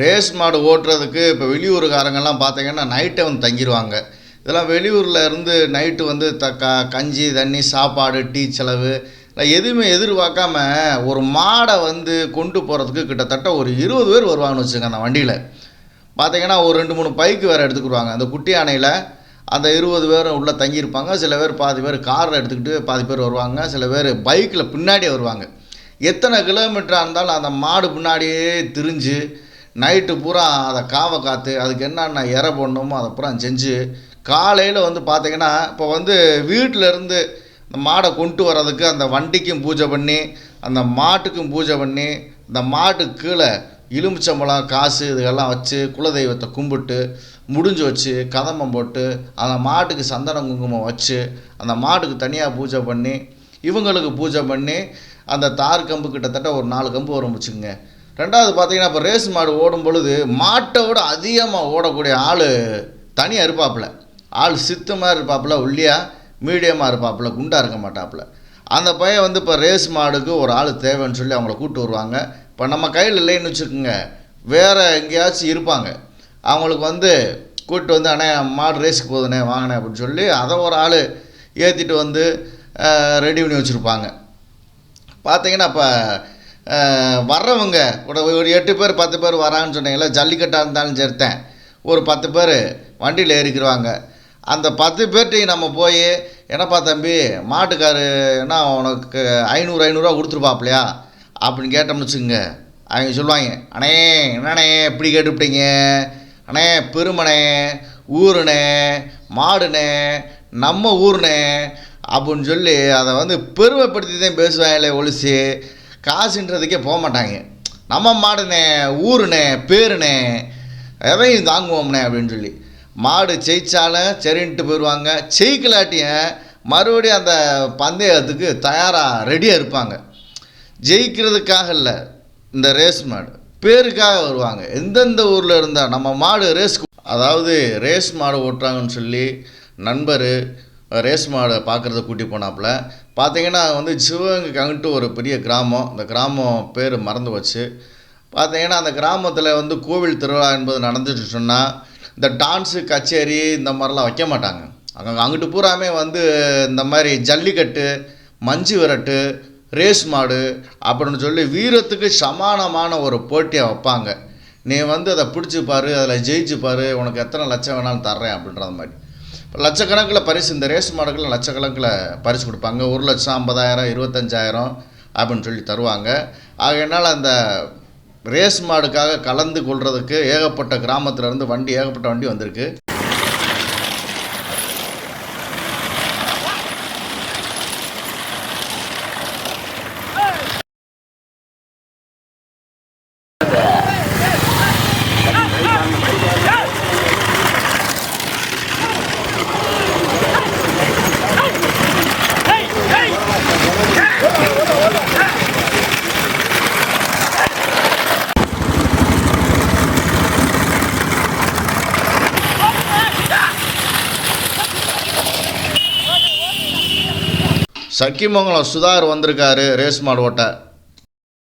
Race மாடு ஓட்டுறதுக்கு இப்போ வெளியூருக்காரங்கெல்லாம் பார்த்தீங்கன்னா நைட்டை வந்து தங்கிடுவாங்க இதெல்லாம் வெளியூரில் இருந்து நைட்டு வந்து த க கஞ்சி தண்ணி சாப்பாடு டீ செலவு எதுவுமே எதிர்பார்க்காம ஒரு மாடை வந்து கொண்டு போகிறதுக்கு கிட்டத்தட்ட ஒரு இருபது பேர் வருவாங்கன்னு வச்சுங்க அந்த வண்டியில். பார்த்தீங்கன்னா ஒரு ரெண்டு மூணு பைக்கு வேறு எடுத்துக்கிடுவாங்க. அந்த குட்டி யானையில் அந்த இருபது பேர் உள்ளே தங்கியிருப்பாங்க. சில பேர் பாதி பேர் காரில் எடுத்துக்கிட்டு பாதி பேர் வருவாங்க. சில பேர் பைக்கில் பின்னாடியே வருவாங்க. எத்தனை கிலோமீட்டராக இருந்தாலும் அந்த மாடு பின்னாடியே திரிஞ்சு நைட்டு பூரா அதை காவை காத்து அதுக்கு என்னென்ன இறை போடணுமோ அதை பூரா செஞ்சு காலையில் வந்து பார்த்தீங்கன்னா இப்போ வந்து வீட்டில் இருந்து இந்த மாடை கொண்டு வர்றதுக்கு அந்த வண்டிக்கும் பூஜை பண்ணி அந்த மாட்டுக்கும் பூஜை பண்ணி இந்த மாட்டுக்கு கீழே எலுமிச்சம்பழம் காசு இதுகெல்லாம் வச்சு குலதெய்வத்தை கும்பிட்டு முடிஞ்சு வச்சு கதம்பம் போட்டு அந்த மாட்டுக்கு சந்தனம் குங்குமம் வச்சு அந்த மாட்டுக்கு தனியாக பூஜை பண்ணி இவங்களுக்கு பூஜை பண்ணி அந்த தார் கம்பு கிட்டத்தட்ட ஒரு நாலு கம்பு வரும் வச்சுக்கோங்க. ரெண்டாவது பார்த்தீங்கன்னா இப்போ ரேஸ் மாடு ஓடும் பொழுது மாட்டை விட அதிகமாக ஓடக்கூடிய ஆள் தனியாக இருப்பாப்புல. ஆள் சித்து மாதிரி இருப்பாப்புல ஒல்லியா மீடியமாக இருப்பாப்புல குண்டாக இருக்க மாட்டாப்புல. அந்த பையன் வந்து இப்போ ரேஸ் மாடுக்கு ஒரு ஆள் தேவைன்னு சொல்லி அவங்கள கூப்பிட்டு வருவாங்க. இப்போ நம்ம கையில் இல்லைன்னு வச்சுக்கோங்க வேறு எங்கேயாச்சும் இருப்பாங்க. அவங்களுக்கு வந்து கூப்பிட்டு வந்து அண்ணே மாடு ரேஸுக்கு போகுதுண்ணே வாங்கினே அப்படின்னு சொல்லி அதை ஒரு ஆள் ஏற்றிட்டு வந்து ரெடி பண்ணி வச்சுருப்பாங்க. பார்த்தீங்கன்னா இப்போ வர்றவங்க ஒரு ஒரு எட்டு பேர் பத்து பேர் வராங்கன்னு சொன்னீங்களா ஜல்லிக்கட்டாக இருந்தாலும் சரித்தேன் ஒரு பத்து பேர் வண்டியில் ஏறிக்கிடுவாங்க அந்த பத்து பேர்ட்டையும் நம்ம போய் என்னப்பா தம்பி மாட்டுக்காரு என்ன உனக்கு ஐநூறு ஐநூறுரூவா கொடுத்துருப்பாப்லையா? அப்படின்னு கேட்டோம்னு வச்சுக்கோங்க. அவங்க சொல்லுவாங்க அண்ணே என்னண்ணே இப்படி கேட்டுவிட்டீங்க அண்ணே பெருமனே ஊருண்ணே மாடுண்ணே நம்ம ஊருண்ணே அப்படின்னு சொல்லி அதை வந்து பெருமைப்படுத்தி தான் பேசுவாங்களே ஒழிச்சு காசுன்றதுக்கே போக மாட்டாங்க நம்ம மாடுண்ணே ஊருண்ணே பேருண்ணே எதையும் தாங்குவோம்னே அப்படின்னு சொல்லி. மாடு ஜெயிச்சாலும் சரின்ட்டு போயிடுவாங்க ஜெயிக்கலாட்டியும் மறுபடியும் அந்த பந்தயத்துக்கு தயாராக ரெடியாக இருப்பாங்க. ஜெயிக்கிறதுக்காக இல்லை இந்த ரேஸ் மாடு. பேருக்காக வருவாங்க. எந்தெந்த ஊரில் இருந்தால் நம்ம மாடு ரேஸ் அதாவது ரேஸ் மாடு ஓட்டுறாங்கன்னு சொல்லி நண்பர் ரேஸ் மாடை பார்க்குறத கூட்டி போனாப்புல. பார்த்தீங்கன்னா வந்து சிவகங்கைக்கு அங்கிட்டு ஒரு பெரிய கிராமம். இந்த கிராமம் பேர் மறந்து வச்சு பார்த்தீங்கன்னா அந்த கிராமத்தில் வந்து கோவில் திருவிழா என்பது நடந்துட்டு சொன்னால் இந்த டான்ஸு கச்சேரி இந்த மாதிரிலாம் வைக்க மாட்டாங்க. அங்கே அங்கிட்டு பூராமே வந்து இந்த மாதிரி ஜல்லிக்கட்டு மஞ்சு விரட்டு ரேஸ் மாடு அப்படின்னு சொல்லி வீரத்துக்கு சமானமான ஒரு போட்டியை வைப்பாங்க. நீ வந்து அதை பிடிச்சி பாரு அதில் ஜெயிச்சு பாரு உனக்கு எத்தனை லட்சம் வேணாலும் தர்றேன் அப்படின்றது மாதிரி. லட்சக்கணக்கில் பரிசு இந்த ரேஸ் மாடுகளில் லட்சக்கணக்கில் பரிசு கொடுப்பாங்க. ஒரு லட்சம் ஐம்பதாயிரம் இருபத்தஞ்சாயிரம் அப்படின்னு சொல்லி தருவாங்க. ஆகையினால் அந்த ரேஸ் மாடுக்காக கலந்து கொள்கிறதுக்கு ஏகப்பட்ட கிராமத்துலேருந்து வண்டி ஏகப்பட்ட வண்டி வந்திருக்கு. சக்கிமங்கலம் சுதார் வந்திருக்காரு ரேஸ் மாடு ஓட்ட.